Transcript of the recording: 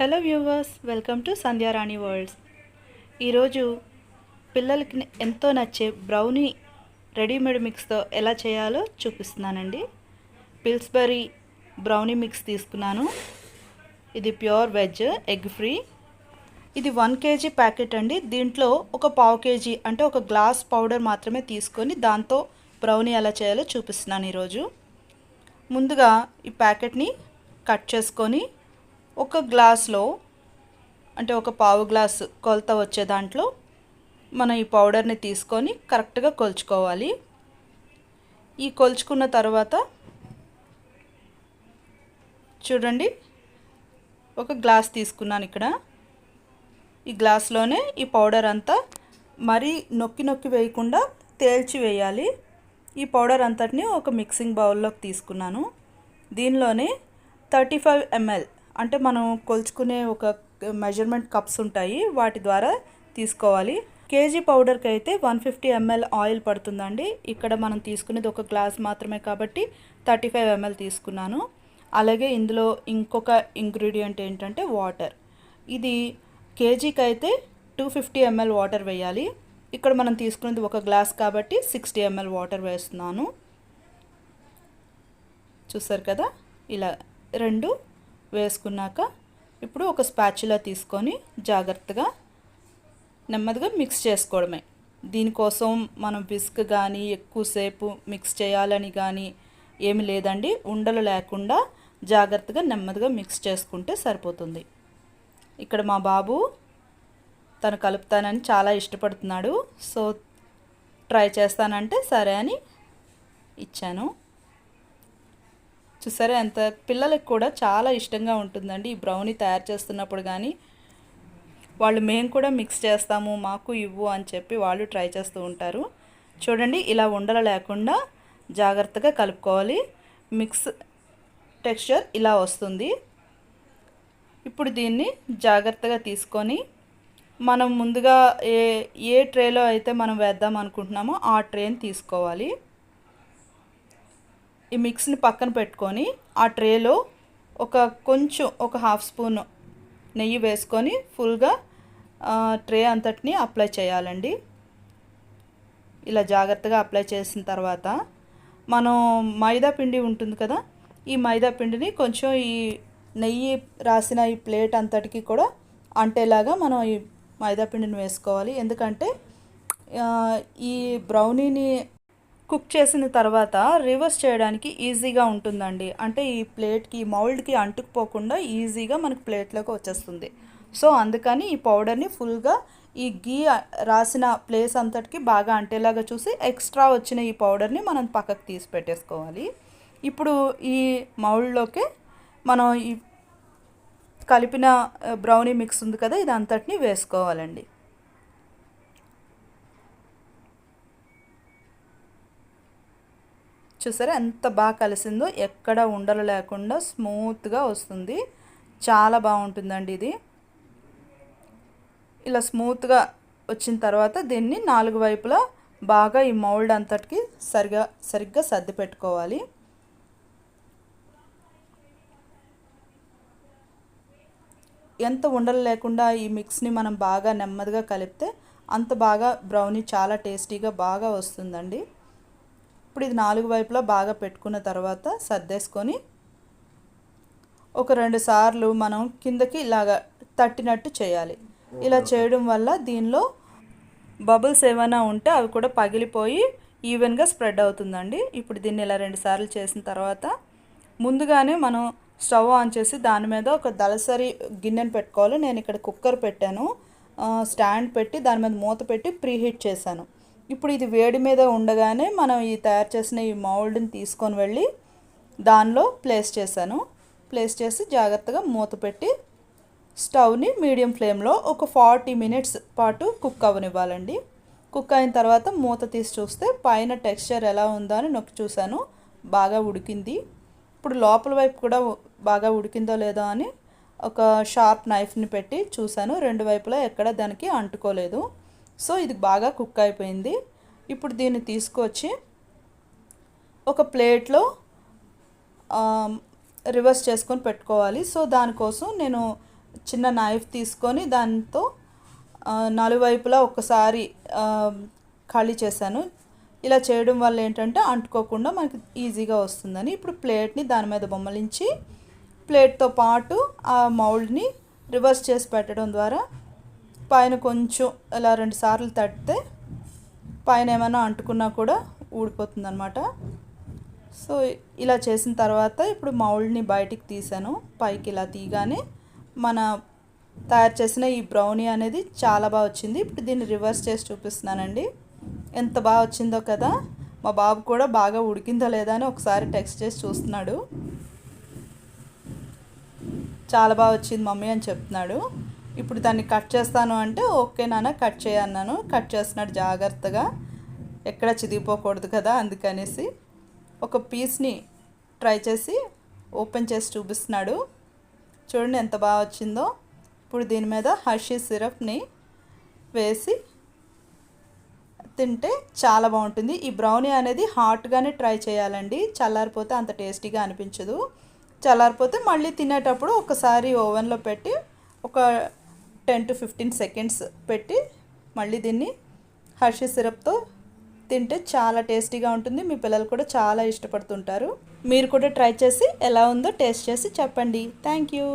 Hello viewers welcome to Sandhyarani worlds ఈరోజు పిల్లలకి ఎంతో నచ్చే బ్రౌనీ రెడీమేడ్ మిక్స్తో ఎలా చేయాలో చూపిస్తున్నానండి. పిల్స్బరీ బ్రౌనీ మిక్స్ తీసుకున్నాను. ఇది ప్యూర్ వెజ్ ఎగ్ ఫ్రీ ఇది వన్ కేజీ ప్యాకెట్ అండి. దీంట్లో ఒక పావు కేజీ అంటే ఒక గ్లాస్ పౌడర్ మాత్రమే తీసుకొని దాంతో బ్రౌనీ ఎలా చేయాలో చూపిస్తున్నాను ఈరోజు. ముందుగా ఈ ప్యాకెట్ని కట్ చేసుకొని ఒక గ్లాస్లో అంటే ఒక పావు గ్లాస్ కొలత వచ్చే దాంట్లో మనం ఈ పౌడర్ని తీసుకొని కరెక్ట్గా కొలుచుకోవాలి. ఈ కొలుచుకున్న తర్వాత చూడండి ఒక గ్లాస్ తీసుకున్నాను ఇక్కడ. ఈ గ్లాస్లోనే ఈ పౌడర్ అంతా మరీ నొక్కి నొక్కి వేయకుండా తేల్చి వేయాలి. ఈ పౌడర్ అంతటిని ఒక మిక్సింగ్ బౌల్లోకి తీసుకున్నాను. దీనిలోనే థర్టీ ఫైవ్ ఎంఎల్ అంటే మనం కొలుచుకునే ఒక మెజర్మెంట్ కప్స్ ఉంటాయి వాటి ద్వారా తీసుకోవాలి. కేజీ పౌడర్కి అయితే వన్ ఫిఫ్టీ ఎంఎల్ ఆయిల్ పడుతుందండి. ఇక్కడ మనం తీసుకునేది ఒక గ్లాస్ మాత్రమే కాబట్టి థర్టీ ఫైవ్ ఎంఎల్ తీసుకున్నాను. అలాగే ఇందులో ఇంకొక ఇంగ్రీడియంట్ ఏంటంటే వాటర్ ఇది కేజీకి అయితే టూ ఫిఫ్టీ ఎంఎల్ వాటర్ వేయాలి. ఇక్కడ మనం తీసుకునేది ఒక గ్లాస్ కాబట్టి సిక్స్టీ ఎంఎల్ వాటర్ వేస్తున్నాను. చూసారు కదా? ఇలా రెండు వేసుకున్నాక ఇప్పుడు ఒక స్పాచులా తీసుకొని జాగ్రత్తగా నెమ్మదిగా మిక్స్ చేసుకోవడమే. దీనికోసం మనం విస్క్ కానీ ఎక్కువసేపు మిక్స్ చేయాలని కానీ ఏమి లేదండి. ఉండలు లేకుండా జాగ్రత్తగా నెమ్మదిగా మిక్స్ చేసుకుంటే సరిపోతుంది. ఇక్కడ మా బాబు తను కలుపుతానని చాలా ఇష్టపడుతున్నాడు. సో ట్రై చేస్తానంటే సరే అని ఇచ్చాను. చూసారా? ఎంత పిల్లలకు కూడా చాలా ఇష్టంగా ఉంటుందండి ఈ బ్రౌనీ తయారు చేస్తున్నప్పుడు కానీ వాళ్ళు మేము కూడా మిక్స్ చేస్తాము మాకు ఇవ్వు అని చెప్పి వాళ్ళు ట్రై చేస్తూ ఉంటారు. చూడండి ఇలా ఉండల లేకుండా జాగ్రత్తగా కలుపుకోవాలి. మిక్స్ టెక్స్చర్ ఇలా వస్తుంది. ఇప్పుడు దీన్ని జాగ్రత్తగా తీసుకొని మనం ముందుగా ఏ ఏ ట్రేలో అయితే మనం వేద్దాం అనుకుంటున్నామో ఆ ట్రేని తీసుకోవాలి. ఈ మిక్స్ని పక్కన పెట్టుకొని ఆ ట్రేలో ఒక కొంచెం ఒక హాఫ్ స్పూన్ నెయ్యి వేసుకొని ఫుల్గా ట్రే అంతటిని అప్లై చేయాలండి. ఇలా జాగ్రత్తగా అప్లై చేసిన తర్వాత మనం మైదా పిండి ఉంటుంది కదా ఈ మైదా పిండిని కొంచెం ఈ నెయ్యి రాసిన ఈ ప్లేట్ అంతటికి కూడా అంటేలాగా మనం ఈ మైదా పిండిని వేసుకోవాలి. ఎందుకంటే ఈ బ్రౌనీని కుక్ చేసిన తర్వాత రివర్స్ చేయడానికి ఈజీగా ఉంటుందండి. అంటే ఈ ప్లేట్కి మౌల్డ్కి అంటుకుపోకుండా ఈజీగా మనకి ప్లేట్లోకి వచ్చేస్తుంది. సో అందుకని ఈ పౌడర్ని ఫుల్గా ఈ గీ రాసిన ప్లేస్ అంతటికి బాగా అంటేలాగా చూసి ఎక్స్ట్రా వచ్చిన ఈ పౌడర్ని మనం పక్కకు తీసి పెట్టేసుకోవాలి. ఇప్పుడు ఈ మౌల్డ్లోకి మనం ఈ కలిపిన బ్రౌనీ మిక్స్ ఉంది కదా ఇది అంతటిని వేసుకోవాలండి. చూసారా? ఎంత బాగా కలిసిందో ఎక్కడ ఉండలు లేకుండా స్మూత్గా వస్తుంది. చాలా బాగుంటుందండి ఇది. ఇలా స్మూత్గా వచ్చిన తర్వాత దీన్ని నాలుగు వైపులా బాగా ఈ మౌల్డ్ అంతటికి సరిగా సరిగ్గా సర్ది పెట్టుకోవాలి. ఎంత ఉండలు లేకుండా ఈ మిక్స్ని మనం బాగా నెమ్మదిగా కలిపితే అంత బాగా బ్రౌనీ చాలా టేస్టీగా బాగా వస్తుందండి. ఇప్పుడు ఇది నాలుగు వైపులా బాగా పెట్టుకున్న తర్వాత సర్దేసుకొని ఒక రెండు సార్లు మనం కిందకి ఇలాగ తట్టినట్టు చేయాలి. ఇలా చేయడం వల్ల దీనిలో బబుల్స్ ఏమైనా ఉంటే అవి కూడా పగిలిపోయి ఈవెన్గా స్ప్రెడ్ అవుతుందండి. ఇప్పుడు దీన్ని ఇలా రెండు సార్లు చేసిన తర్వాత ముందుగానే మనం స్టవ్ ఆన్ చేసి దాని మీద ఒక దళసరి గిన్నెను పెట్టుకోవాలి. నేను ఇక్కడ కుక్కర్ పెట్టాను. స్టాండ్ పెట్టి దాని మీద మూత పెట్టి ప్రీహీట్ చేశాను. ఇప్పుడు ఇది వేడి మీద ఉండగానే మనం ఈ తయారు చేసిన ఈ మౌల్డ్ని తీసుకొని వెళ్ళి దానిలో ప్లేస్ చేశాను. ప్లేస్ చేసి జాగ్రత్తగా మూత పెట్టి స్టవ్ని మీడియం ఫ్లేమ్లో ఒక ఫార్టీ మినిట్స్ పాటు కుక్ అవ్వనివ్వాలండి. కుక్ అయిన తర్వాత మూత తీసి చూస్తే పైన టెక్స్చర్ ఎలా ఉందో అని నొక్కి చూశాను. బాగా ఉడికింది. ఇప్పుడు లోపల వైపు కూడా బాగా ఉడికిందో లేదో అని ఒక షార్ప్ నైఫ్ని పెట్టి చూశాను. రెండు వైపులా ఎక్కడ దానికి అంటుకోలేదు. సో ఇది బాగా కుక్ అయిపోయింది. ఇప్పుడు దీన్ని తీసుకొచ్చి ఒక ప్లేట్లో రివర్స్ చేసుకొని పెట్టుకోవాలి. సో దానికోసం నేను చిన్న నైఫ్ తీసుకొని దాంతో నలువైపులా ఒకసారి ఖాళీ చేశాను. ఇలా చేయడం వల్ల ఏంటంటే అంటుకోకుండా మనకి ఈజీగా వస్తుందని. ఇప్పుడు ప్లేట్ని దాని మీద బొమ్మలించి ప్లేట్తో పాటు ఆ మౌల్డ్ని రివర్స్ చేసి పెట్టడం ద్వారా పైన కొంచెం ఇలా రెండు సార్లు తడితే పైన ఏమైనా అంటుకున్నా కూడా ఊడిపోతుంది అనమాట సో ఇలా చేసిన తర్వాత ఇప్పుడు మౌల్డ్ని బయటికి తీసాను. పైకి ఇలా తీయగానే మన తయారు చేసిన ఈ బ్రౌనీ అనేది చాలా బాగా వచ్చింది. ఇప్పుడు దీన్ని రివర్స్ చేసి చూపిస్తున్నానండి. ఎంత బాగా వచ్చిందో కదా. మా బాబు కూడా బాగా ఉడికిందో లేదా అని ఒకసారి టెక్స్ట్ చేసి చూస్తున్నాడు. చాలా బాగా వచ్చింది మమ్మీ అని చెప్తున్నాడు. ఇప్పుడు దాన్ని కట్ చేస్తాను అంటే ఓకే నాన్న కట్ చేయన్నాను కట్ చేస్తున్నాడు జాగ్రత్తగా. ఎక్కడ చిదిగిపోకూడదు కదా అందుకనేసి ఒక పీస్ని ట్రై చేసి ఓపెన్ చేసి చూపిస్తున్నాడు. చూడండి ఎంత బాగా వచ్చిందో. ఇప్పుడు దీని మీద హర్షీ సిరప్ని వేసి తింటే చాలా బాగుంటుంది. ఈ బ్రౌనీ అనేది హాట్గానే ట్రై చేయాలండి. చల్లారిపోతే అంత టేస్టీగా అనిపించదు. చల్లారిపోతే మళ్ళీ తినేటప్పుడు ఒకసారి ఓవెన్లో పెట్టి ఒక టెన్ టు ఫిఫ్టీన్ సెకండ్స్ పెట్టి మళ్ళీ దీన్ని హర్షీ సిరప్తో తింటే చాలా టేస్టీగా ఉంటుంది. మీ పిల్లలు కూడా చాలా ఇష్టపడుతుంటారు. మీరు కూడా ట్రై చేసి ఎలా ఉందో టేస్ట్ చేసి చెప్పండి. Thank you.